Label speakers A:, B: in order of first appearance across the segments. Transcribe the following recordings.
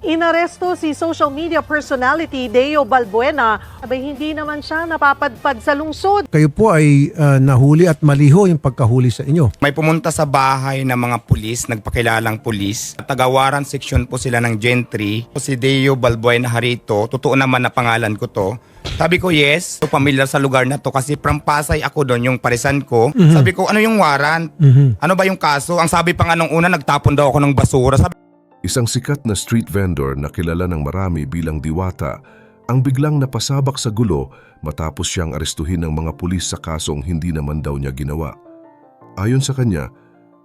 A: Inaresto si social media personality Deo Balbuena. Abay, hindi naman siya napapadpad sa lungsod.
B: Kayo po ay ah, nahuli at maliho yung pagkahuli sa inyo.
C: May pumunta sa bahay ng mga pulis, nagpakilalang pulis. Tagawaran section po sila ng Gentry. Si Deo Balbuena Harito, totoo naman na pangalan ko to. Sabi ko, yes, so familiar sa lugar na to kasi from Pasay ako doon, yung parisan ko. Sabi ko, ano yung warrant? Ano ba yung kaso? Ang sabi pa nga nung una, nagtapon daw ako ng basura. Sabi
D: Isang sikat na street vendor na kilala ng marami bilang diwata ang biglang napasabak sa gulo matapos siyang arestuhin ng mga pulis sa kasong hindi naman daw niya ginawa. Ayon sa kanya,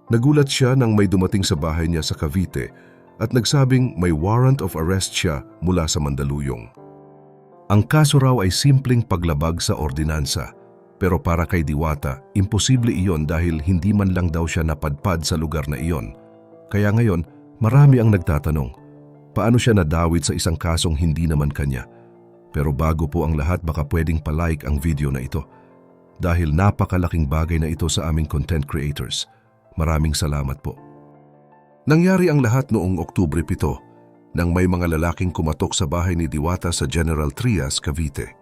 D: nagulat siya nang may dumating sa bahay niya sa Cavite at nagsabing may warrant of arrest siya mula sa Mandaluyong. Ang kaso raw ay simpleng paglabag sa ordinansa. Pero para kay Diwata, imposible iyon dahil hindi man lang daw siya napadpad sa lugar na iyon. Kaya ngayon, marami ang nagtatanong, paano siya nadawit sa isang kasong hindi naman kanya? Pero bago po ang lahat baka pwedeng palike ang video na ito. Dahil napakalaking bagay na ito sa aming content creators. Maraming salamat po. Nangyari ang lahat noong Oktubre 7 nang may mga lalaking kumatok sa bahay ni Diwata sa General Trias, Cavite.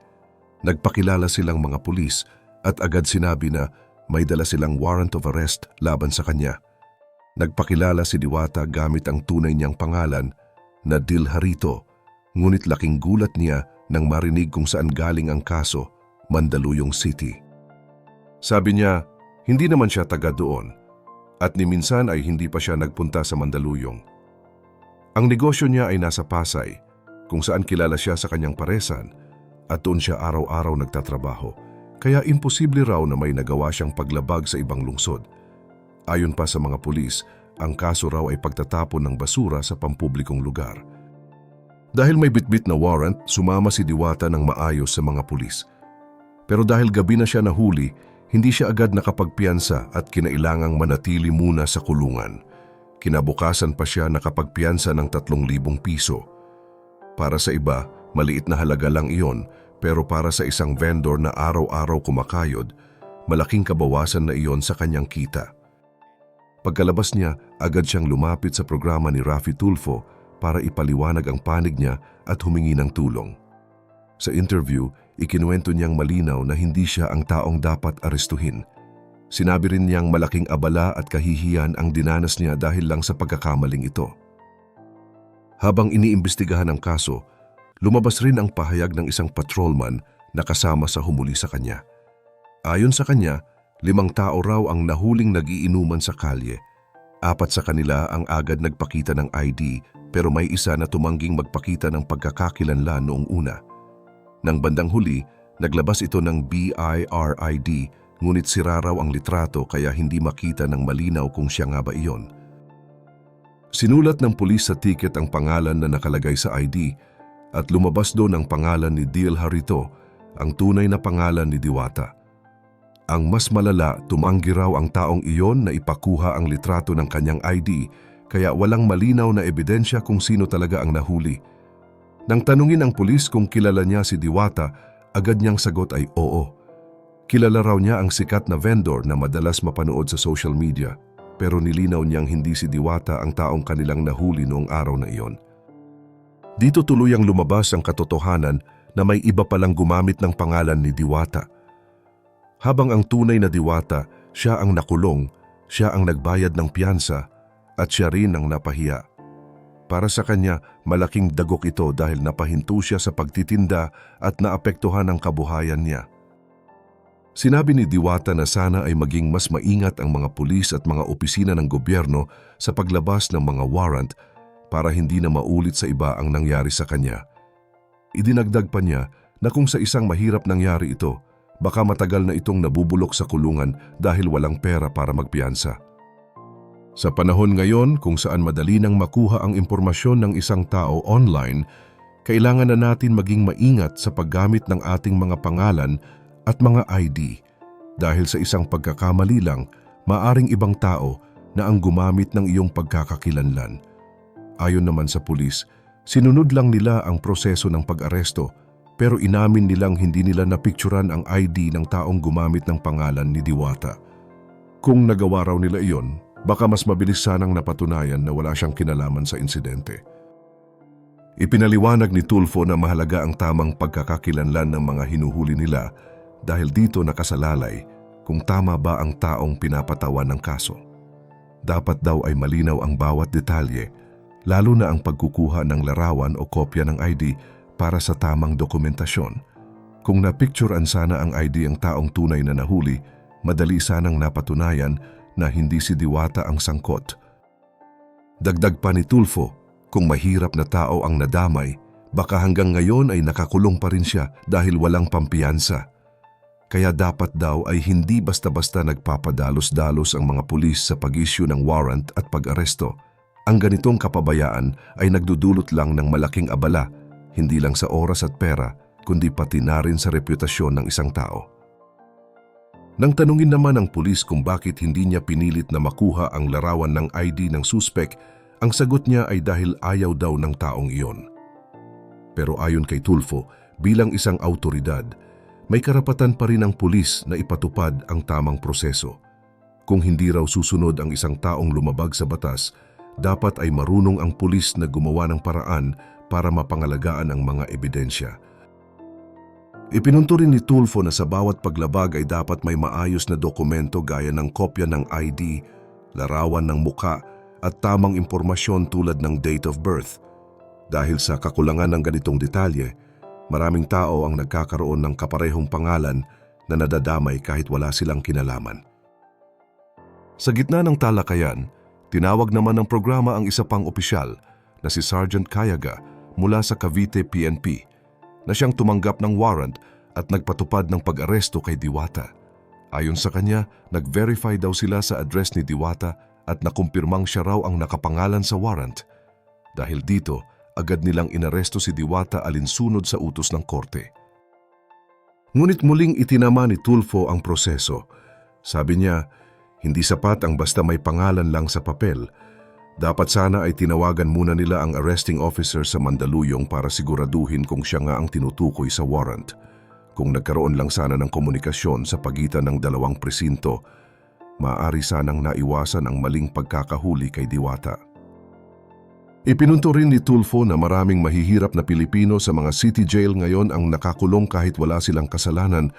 D: Nagpakilala silang mga pulis at agad sinabi na may dala silang warrant of arrest laban sa kanya. Nagpakilala si Diwata gamit ang tunay niyang pangalan na Dil Harito, ngunit laking gulat niya nang marinig kung saan galing ang kaso, Mandaluyong City. Sabi niya, hindi naman siya taga doon at ni minsan ay hindi pa siya nagpunta sa Mandaluyong. Ang negosyo niya ay nasa Pasay, kung saan kilala siya sa kanyang paresan at doon siya araw-araw nagtatrabaho, kaya imposible raw na may nagawa siyang paglabag sa ibang lungsod. Ayon pa sa mga pulis, ang kaso raw ay pagtatapon ng basura sa pampublikong lugar. Dahil may bitbit na warrant, sumama si Diwata ng maayos sa mga pulis. Pero dahil gabi na siya nahuli, hindi siya agad nakapagpiyansa at kinailangang manatili muna sa kulungan. Kinabukasan pa siya nakapagpiyansa ng 3,000 piso. Para sa iba, maliit na halaga lang iyon, pero para sa isang vendor na araw-araw kumakayod, malaking kabawasan na iyon sa kanyang kita. Pagkalabas niya, agad siyang lumapit sa programa ni Rafi Tulfo para ipaliwanag ang panig niya at humingi ng tulong. Sa interview, ikinuwento niyang malinaw na hindi siya ang taong dapat arestuhin. Sinabi rin niyang malaking abala at kahihiyan ang dinanas niya dahil lang sa pagkakamaling ito. Habang iniimbestigahan ang kaso, lumabas rin ang pahayag ng isang patrolman na kasama sa humuli sa kanya. Ayon sa kanya, limang tao raw ang nahuling nagiinuman sa kalye. Apat sa kanila ang agad nagpakita ng ID pero may isa na tumangging magpakita ng pagkakakilanlan noong una. Nang bandang huli, naglabas ito ng BIRID ngunit sira raw ang litrato kaya hindi makita ng malinaw kung siya nga ba iyon. Sinulat ng pulis sa ticket ang pangalan na nakalagay sa ID at lumabas doon ang pangalan ni Dil Harito, ang tunay na pangalan ni Diwata. Ang mas malala, tumanggi raw ang taong iyon na ipakuha ang litrato ng kanyang ID kaya walang malinaw na ebidensya kung sino talaga ang nahuli. Nang tanungin ang pulis kung kilala niya si Diwata, agad niyang sagot ay oo. Kilala raw niya ang sikat na vendor na madalas mapanood sa social media pero nilinaw niyang hindi si Diwata ang taong kanilang nahuli noong araw na iyon. Dito tuluyang lumabas ang katotohanan na may iba palang gumamit ng pangalan ni Diwata. Habang ang tunay na Diwata, siya ang nakulong, siya ang nagbayad ng piyansa at siya rin ang napahiya. Para sa kanya, malaking dagok ito dahil napahinto siya sa pagtitinda at naapektuhan ang kabuhayan niya. Sinabi ni Diwata na sana ay maging mas maingat ang mga pulis at mga opisina ng gobyerno sa paglabas ng mga warrant para hindi na maulit sa iba ang nangyari sa kanya. Idinagdag pa niya na kung sa isang mahirap nangyari ito, baka matagal na itong nabubulok sa kulungan dahil walang pera para magpiyansa. Sa panahon ngayon kung saan madali nang makuha ang impormasyon ng isang tao online, kailangan na natin maging maingat sa paggamit ng ating mga pangalan at mga ID dahil sa isang pagkakamali lang, maaring ibang tao na ang gumamit ng iyong pagkakakilanlan. Ayon naman sa pulis, sinunod lang nila ang proseso ng pag-aresto pero inamin nilang hindi nila napicturan ang ID ng taong gumamit ng pangalan ni Diwata. Kung nagawa raw nila iyon, baka mas mabilis sanang napatunayan na wala siyang kinalaman sa insidente. Ipinaliwanag ni Tulfo na mahalaga ang tamang pagkakakilanlan ng mga hinuhuli nila dahil dito nakasalalay kung tama ba ang taong pinapatawan ng kaso. Dapat daw ay malinaw ang bawat detalye, lalo na ang pagkukuha ng larawan o kopya ng ID para sa tamang dokumentasyon. Kung napicturean sana ang ID ang taong tunay na nahuli, madali sanang napatunayan na hindi si Diwata ang sangkot. Dagdag pa ni Tulfo, kung mahirap na tao ang nadamay, baka hanggang ngayon ay nakakulong pa rin siya dahil walang pampiyansa. Kaya dapat daw ay hindi basta-basta nagpapadalos-dalos ang mga pulis sa pag-issue ng warrant at pag-aresto. Ang ganitong kapabayaan ay nagdudulot lang ng malaking abala, hindi lang sa oras at pera, kundi pati na rin sa reputasyon ng isang tao. Nang tanungin naman ng pulis kung bakit hindi niya pinilit na makuha ang larawan ng ID ng suspek, ang sagot niya ay dahil ayaw daw ng taong iyon. Pero ayon kay Tulfo, bilang isang autoridad, may karapatan pa rin ang pulis na ipatupad ang tamang proseso. Kung hindi raw susunod ang isang taong lumabag sa batas, dapat ay marunong ang pulis na gumawa ng paraan para mapangalagaan ang mga ebidensya. Ipinunto rin ni Tulfo na sa bawat paglabag ay dapat may maayos na dokumento gaya ng kopya ng ID, larawan ng muka at tamang impormasyon tulad ng date of birth. Dahil sa kakulangan ng ganitong detalye, maraming tao ang nagkakaroon ng kaparehong pangalan na nadadamay kahit wala silang kinalaman. Sa gitna ng talakayan, tinawag naman ng programa ang isa pang opisyal na si Sergeant Kayaga mula sa Cavite PNP na siyang tumanggap ng warrant at nagpatupad ng pag-aresto kay Diwata. Ayon sa kanya, nag-verify daw sila sa address ni Diwata at nakumpirmang siya raw ang nakapangalan sa warrant. Dahil dito, agad nilang inaresto si Diwata alinsunod sa utos ng korte. Ngunit muling itinama ni Tulfo ang proseso. Sabi niya, hindi sapat ang basta may pangalan lang sa papel. Dapat sana ay tinawagan muna nila ang arresting officer sa Mandaluyong para siguraduhin kung siya nga ang tinutukoy sa warrant. Kung nagkaroon lang sana ng komunikasyon sa pagitan ng dalawang presinto, maaari sanang naiwasan ang maling pagkakahuli kay Diwata. Ipinunto rin ni Tulfo na maraming mahihirap na Pilipino sa mga city jail ngayon ang nakakulong kahit wala silang kasalanan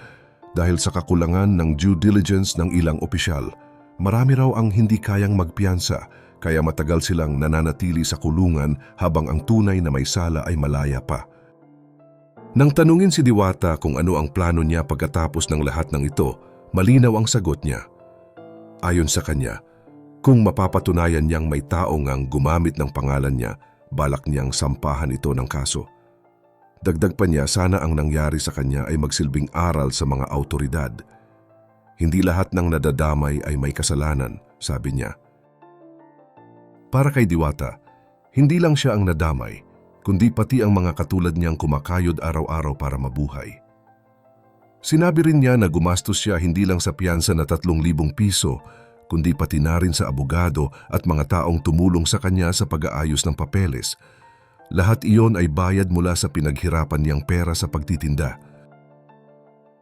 D: dahil sa kakulangan ng due diligence ng ilang opisyal. Marami raw ang hindi kayang magpiyansa kaya matagal silang nananatili sa kulungan habang ang tunay na may sala ay malaya pa. Nang tanungin si Diwata kung ano ang plano niya pagkatapos ng lahat ng ito, malinaw ang sagot niya. Ayon sa kanya, kung mapapatunayan niyang may tao ngang gumamit ng pangalan niya, balak niyang sampahan ito ng kaso. Dagdag pa niya sana ang nangyari sa kanya ay magsilbing aral sa mga autoridad. Hindi lahat ng nadadamay ay may kasalanan, sabi niya. Para kay Diwata, hindi lang siya ang nadamay, kundi pati ang mga katulad niyang kumakayod araw-araw para mabuhay. Sinabi rin niya na gumastos siya hindi lang sa piyansa na 3,000 piso, kundi pati na rin sa abogado at mga taong tumulong sa kanya sa pag-aayos ng papeles. Lahat iyon ay bayad mula sa pinaghirapan niyang pera sa pagtitinda.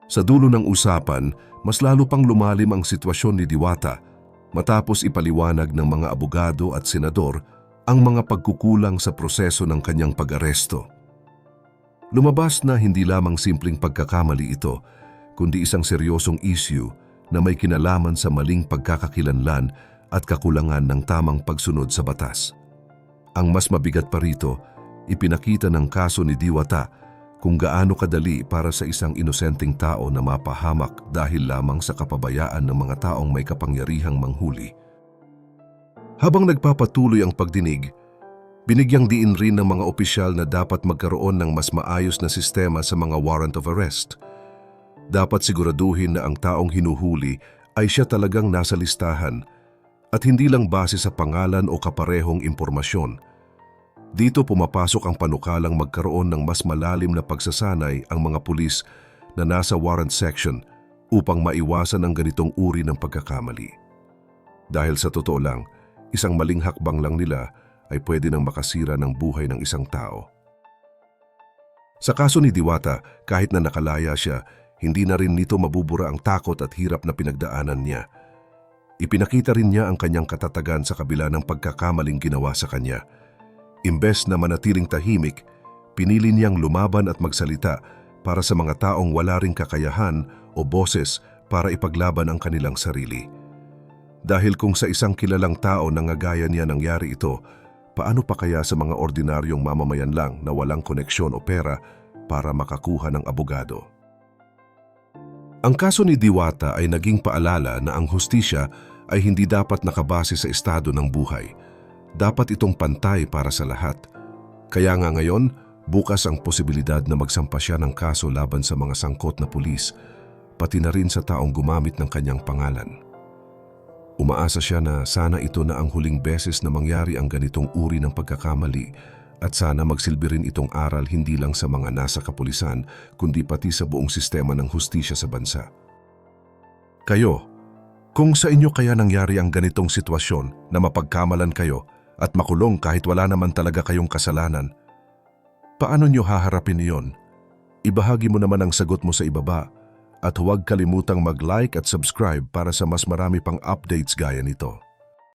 D: Sa dulo ng usapan, mas lalo pang lumalim ang sitwasyon ni Diwata matapos ipaliwanag ng mga abogado at senador ang mga pagkukulang sa proseso ng kanyang pag-aresto. Lumabas na hindi lamang simpleng pagkakamali ito, kundi isang seryosong issue na may kinalaman sa maling pagkakakilanlan at kakulangan ng tamang pagsunod sa batas. Ang mas mabigat pa rito, ipinakita ng kaso ni Diwata kung gaano kadali para sa isang inosenteng tao na mapahamak dahil lamang sa kapabayaan ng mga taong may kapangyarihang manghuli. Habang nagpapatuloy ang pagdinig, binigyang diin rin ng mga opisyal na dapat magkaroon ng mas maayos na sistema sa mga warrant of arrest. Dapat siguraduhin na ang taong hinuhuli ay siya talagang nasa listahan at hindi lang base sa pangalan o kaparehong impormasyon. Dito pumapasok ang panukalang magkaroon ng mas malalim na pagsasanay ang mga pulis na nasa warrant section upang maiwasan ang ganitong uri ng pagkakamali. Dahil sa totoo lang, isang maling hakbang lang nila ay pwede nang makasira ng buhay ng isang tao. Sa kaso ni Diwata, kahit na nakalaya siya, hindi na rin nito mabubura ang takot at hirap na pinagdaanan niya. Ipinakita rin niya ang kanyang katatagan sa kabila ng pagkakamaling ginawa sa kanya. Imbes na manatiling tahimik, pinili niyang lumaban at magsalita para sa mga taong wala ring kakayahan o boses para ipaglaban ang kanilang sarili. Dahil kung sa isang kilalang tao nangagaya niya nangyari ito, paano pa kaya sa mga ordinaryong mamamayan lang na walang koneksyon o pera para makakuha ng abogado? Ang kaso ni Diwata ay naging paalala na ang hustisya ay hindi dapat nakabase sa estado ng buhay. Dapat itong pantay para sa lahat. Kaya nga ngayon, bukas ang posibilidad na magsampa siya ng kaso laban sa mga sangkot na pulis, pati na rin sa taong gumamit ng kanyang pangalan. Umaasa siya na sana ito na ang huling beses na mangyari ang ganitong uri ng pagkakamali at sana magsilbi rin itong aral hindi lang sa mga nasa kapulisan kundi pati sa buong sistema ng hustisya sa bansa. Kayo, kung sa inyo kaya nangyari ang ganitong sitwasyon na mapagkamalan kayo at makulong kahit wala naman talaga kayong kasalanan, paano nyo haharapin iyon? Ibahagi mo naman ang sagot mo sa ibaba at huwag kalimutang mag-like at subscribe para sa mas marami pang updates gaya nito.